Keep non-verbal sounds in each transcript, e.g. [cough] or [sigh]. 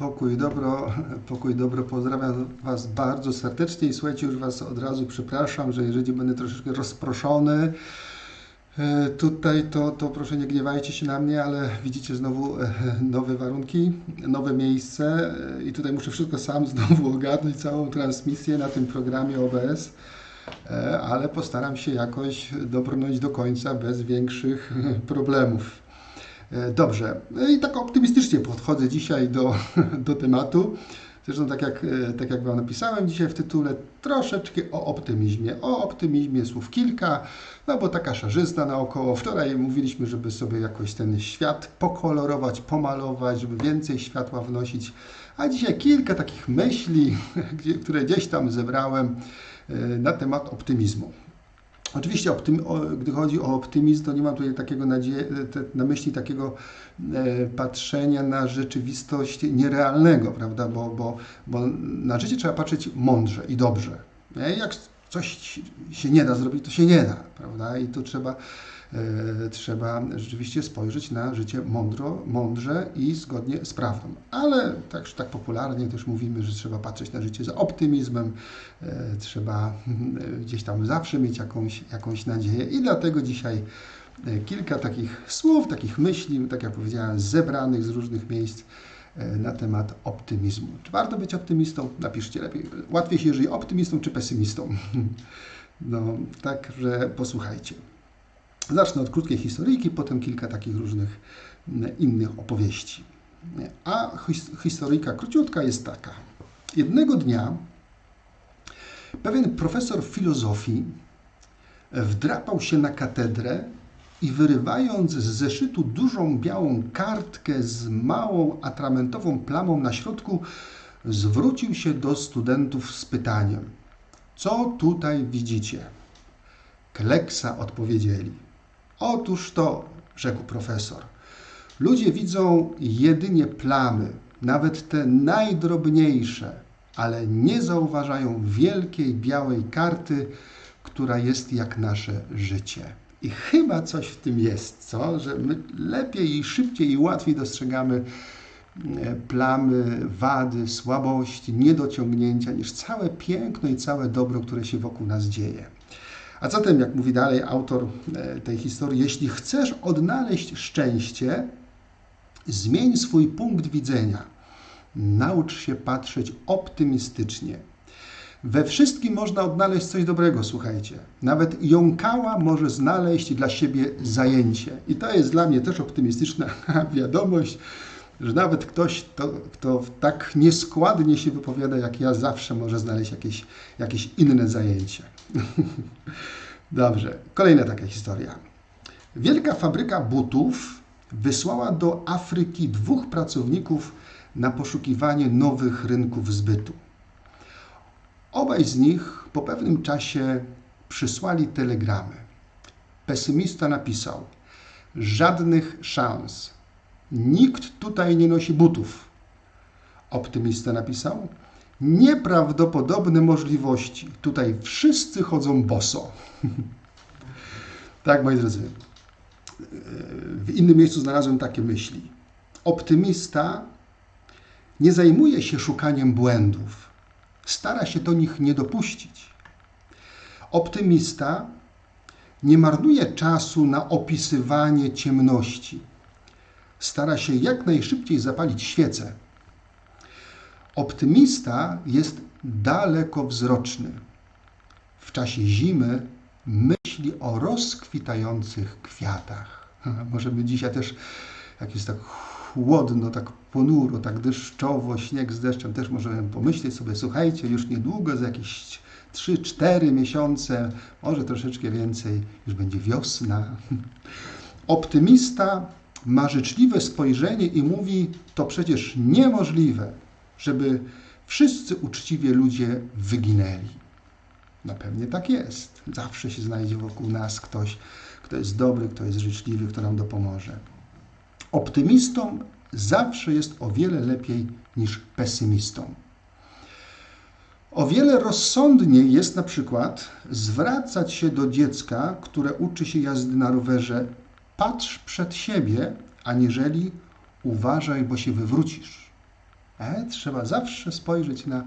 Pokój dobro, pokój dobro, pozdrawiam Was bardzo serdecznie i słuchajcie, już Was od razu przepraszam, że jeżeli będę troszeczkę rozproszony e, tutaj, to, to proszę nie gniewajcie się na mnie, ale widzicie znowu e, nowe warunki, nowe miejsce e, i tutaj muszę wszystko sam znowu [laughs] ogarnąć, całą transmisję na tym programie OBS, ale postaram się jakoś dobrnąć do końca bez większych [laughs] problemów. E, Dobrze, No i tak optymistycznie podchodzę dzisiaj do, [laughs] do tematu. Zresztą tak jak, e, tak jak Wam napisałem dzisiaj w tytule, troszeczkę o optymizmie. O optymizmie słów kilka, no bo taka szarzyzna naokoło. Wczoraj mówiliśmy, żeby sobie jakoś ten świat pokolorować, pomalować, żeby więcej światła wnosić. A dzisiaj kilka takich myśli, [laughs] które gdzieś tam zebrałem e, na temat optymizmu. Oczywiście, optym, o, gdy chodzi o optymizm, to nie mam tutaj takiego nadzie, te, na myśli takiego e, patrzenia na rzeczywistość nierealnego, prawda? Bo, bo, bo na życie trzeba patrzeć mądrze i dobrze. Nie? Jak coś się nie da zrobić, to się nie da, prawda? I tu trzeba, trzeba rzeczywiście spojrzeć na życie mądro, mądrze i zgodnie z prawdą. Ale tak, tak popularnie też mówimy, że trzeba patrzeć na życie z optymizmem, e, trzeba e, gdzieś tam zawsze mieć jakąś, jakąś nadzieję i dlatego dzisiaj e, kilka takich słów, takich myśli, tak jak powiedziałem, zebranych z różnych miejsc e, na temat optymizmu. Czy warto być optymistą? Napiszcie lepiej. Łatwiej się żyje optymistą czy pesymistą? [laughs] No, także posłuchajcie. Zacznę od krótkiej historyjki, potem kilka takich różnych mm, innych opowieści. A his- historyjka króciutka jest taka. Jednego dnia pewien profesor filozofii wdrapał się na katedrę i wyrywając z zeszytu dużą białą kartkę z małą atramentową plamą na środku, zwrócił się do studentów z pytaniem: Co tutaj widzicie? Kleksa odpowiedzieli. Otóż to, rzekł profesor. Ludzie widzą jedynie plamy, nawet te najdrobniejsze, ale nie zauważają wielkiej białej karty, która jest jak nasze życie. I chyba coś w tym jest, co? Że my lepiej i szybciej i łatwiej dostrzegamy e, plamy, wady, słabości, niedociągnięcia, niż całe piękno i całe dobro, które się wokół nas dzieje. A zatem, jak mówi dalej autor e, tej historii, jeśli chcesz odnaleźć szczęście, zmień swój punkt widzenia. Naucz się patrzeć optymistycznie. We wszystkim można odnaleźć coś dobrego, słuchajcie. Nawet jąkała może znaleźć dla siebie zajęcie. I to jest dla mnie też optymistyczna [laughs] wiadomość, że nawet ktoś, kto, kto tak nieskładnie się wypowiada jak ja, zawsze może znaleźć jakieś, jakieś inne zajęcie. [laughs] Dobrze, kolejna taka historia. Wielka fabryka butów wysłała do Afryki dwóch pracowników na poszukiwanie nowych rynków zbytu. Obaj z nich po pewnym czasie przysłali telegramy. Pesymista napisał: Żadnych szans. Nikt tutaj nie nosi butów. Optymista napisał: Nieprawdopodobne możliwości. Tutaj wszyscy chodzą boso. [laughs] tak, moi drodzy. W innym miejscu znalazłem takie myśli. Optymista nie zajmuje się szukaniem błędów, stara się do nich nie dopuścić. Optymista nie marnuje czasu na opisywanie ciemności, stara się jak najszybciej zapalić świecę. Optymista jest dalekowzroczny. W czasie zimy myśli o rozkwitających kwiatach. [laughs] Możemy dzisiaj też, jak jest tak chłodno, tak ponuro, tak deszczowo, śnieg z deszczem, też możemy pomyśleć sobie, słuchajcie, już niedługo, za jakieś 3-4 miesiące, może troszeczkę więcej, już będzie wiosna. [laughs] Optymista ma życzliwe spojrzenie i mówi, to przecież niemożliwe, żeby wszyscy uczciwie ludzie wyginęli. No pewnie tak jest. Zawsze się znajdzie wokół nas ktoś, kto jest dobry, kto jest życzliwy, kto nam dopomoże. Optymistą zawsze jest o wiele lepiej niż pesymistą. O wiele rozsądniej jest na przykład zwracać się do dziecka, które uczy się jazdy na rowerze, patrz przed siebie, aniżeli uważaj, bo się wywrócisz. Trzeba zawsze spojrzeć na,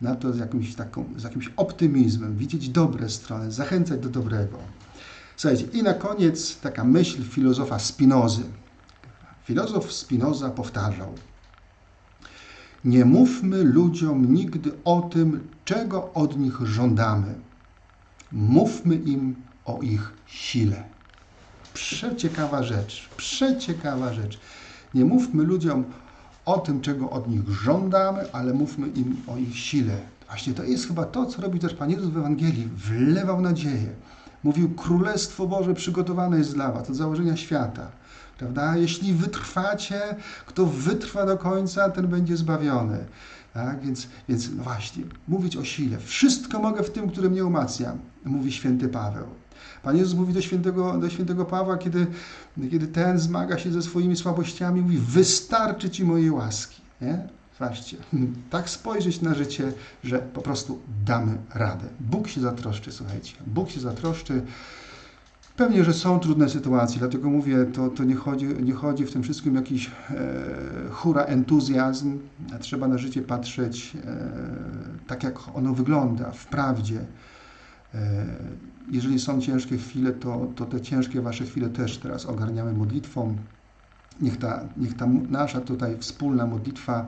na to z jakimś, taką, z jakimś optymizmem, widzieć dobre strony, zachęcać do dobrego. Słuchajcie, i na koniec taka myśl filozofa Spinozy. Filozof Spinoza powtarzał: Nie mówmy ludziom nigdy o tym, czego od nich żądamy. Mówmy im o ich sile. Przeciekawa rzecz, przeciekawa rzecz. Nie mówmy ludziom o tym, czego od nich żądamy, ale mówmy im o ich sile. Właśnie to jest chyba to, co robi też Pan Jezus w Ewangelii. Wlewał nadzieję. Mówił, Królestwo Boże przygotowane jest dla Was od założenia świata. Prawda? Jeśli wytrwacie, kto wytrwa do końca, ten będzie zbawiony. Tak? Więc, więc no właśnie, mówić o sile. Wszystko mogę w tym, który mnie umacnia, mówi święty Paweł. Pan Jezus mówi do świętego, do świętego Pawła, kiedy, kiedy ten zmaga się ze swoimi słabościami, mówi, wystarczy Ci mojej łaski. Nie? Zobaczcie, [laughs] tak spojrzeć na życie, że po prostu damy radę. Bóg się zatroszczy, słuchajcie. Bóg się zatroszczy. Pewnie, że są trudne sytuacje, dlatego mówię, to, to nie, chodzi, nie chodzi w tym wszystkim jakiś e, hura entuzjazm. Trzeba na życie patrzeć e, tak, jak ono wygląda, w prawdzie. E, jeżeli są ciężkie chwile, to, to te ciężkie Wasze chwile też teraz ogarniamy modlitwą. Niech ta, niech ta nasza tutaj wspólna modlitwa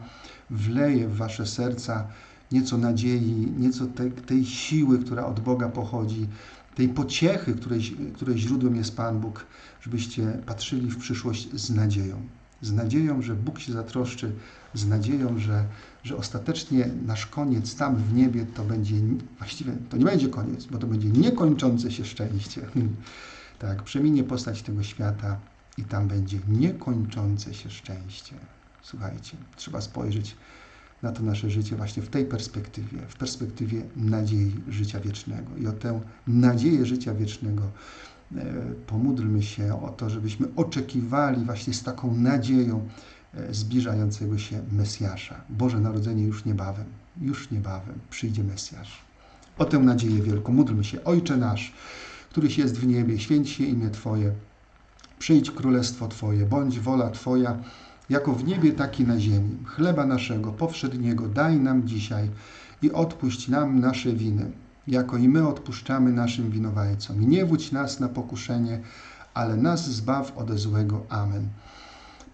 wleje w Wasze serca nieco nadziei, nieco tej, tej siły, która od Boga pochodzi, tej pociechy, której, której źródłem jest Pan Bóg, żebyście patrzyli w przyszłość z nadzieją. Z nadzieją, że Bóg się zatroszczy, z nadzieją, że, że ostatecznie nasz koniec tam w niebie to będzie, właściwie to nie będzie koniec, bo to będzie niekończące się szczęście. [laughs] Tak, przeminie postać tego świata i tam będzie niekończące się szczęście. Słuchajcie, trzeba spojrzeć na to nasze życie właśnie w tej perspektywie, w perspektywie nadziei życia wiecznego. I o tę nadzieję życia wiecznego e, pomódlmy się o to, żebyśmy oczekiwali właśnie z taką nadzieją zbliżającego się Mesjasza. Boże Narodzenie już niebawem, już niebawem przyjdzie Mesjasz. O tę nadzieję wielką módlmy się. Ojcze nasz, któryś jest w niebie, święć się imię Twoje, przyjdź królestwo Twoje, bądź wola Twoja, jako w niebie, tak i na ziemi. Chleba naszego powszedniego daj nam dzisiaj i odpuść nam nasze winy, jako i my odpuszczamy naszym winowajcom. Nie wódź nas na pokuszenie, ale nas zbaw ode złego. Amen.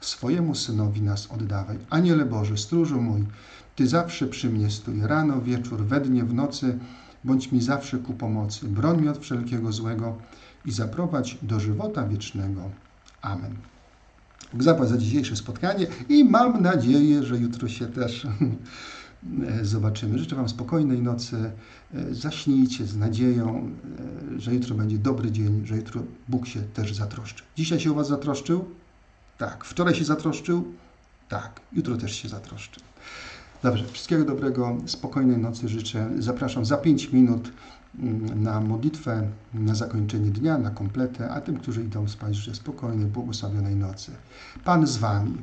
swojemu synowi nas oddawaj. Aniele Boże, stróżu mój, Ty zawsze przy mnie stój, rano, wieczór, we dnie, w nocy, bądź mi zawsze ku pomocy, broń mi od wszelkiego złego i zaprowadź do żywota wiecznego. Amen. Zapłać za dzisiejsze spotkanie i mam nadzieję, że jutro się też [laughs] zobaczymy. Życzę Wam spokojnej nocy. Zaśnijcie z nadzieją, że jutro będzie dobry dzień, że jutro Bóg się też zatroszczy. Dzisiaj się o Was zatroszczył? Tak. Wczoraj się zatroszczył? Tak. Jutro też się zatroszczy. Dobrze, wszystkiego dobrego, spokojnej nocy życzę. Zapraszam za 5 minut mm, na modlitwę, na zakończenie dnia, na kompletę, a tym, którzy idą spać, życzę spokojnej, błogosławionej nocy. Pan z Wami.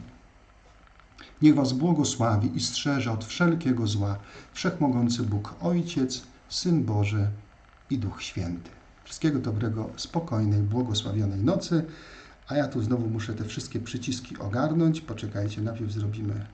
Niech Was błogosławi i strzeże od wszelkiego zła Wszechmogący Bóg, Ojciec, Syn Boży i Duch Święty. Wszystkiego dobrego, spokojnej, błogosławionej nocy. A ja tu znowu muszę te wszystkie przyciski ogarnąć. Poczekajcie, najpierw zrobimy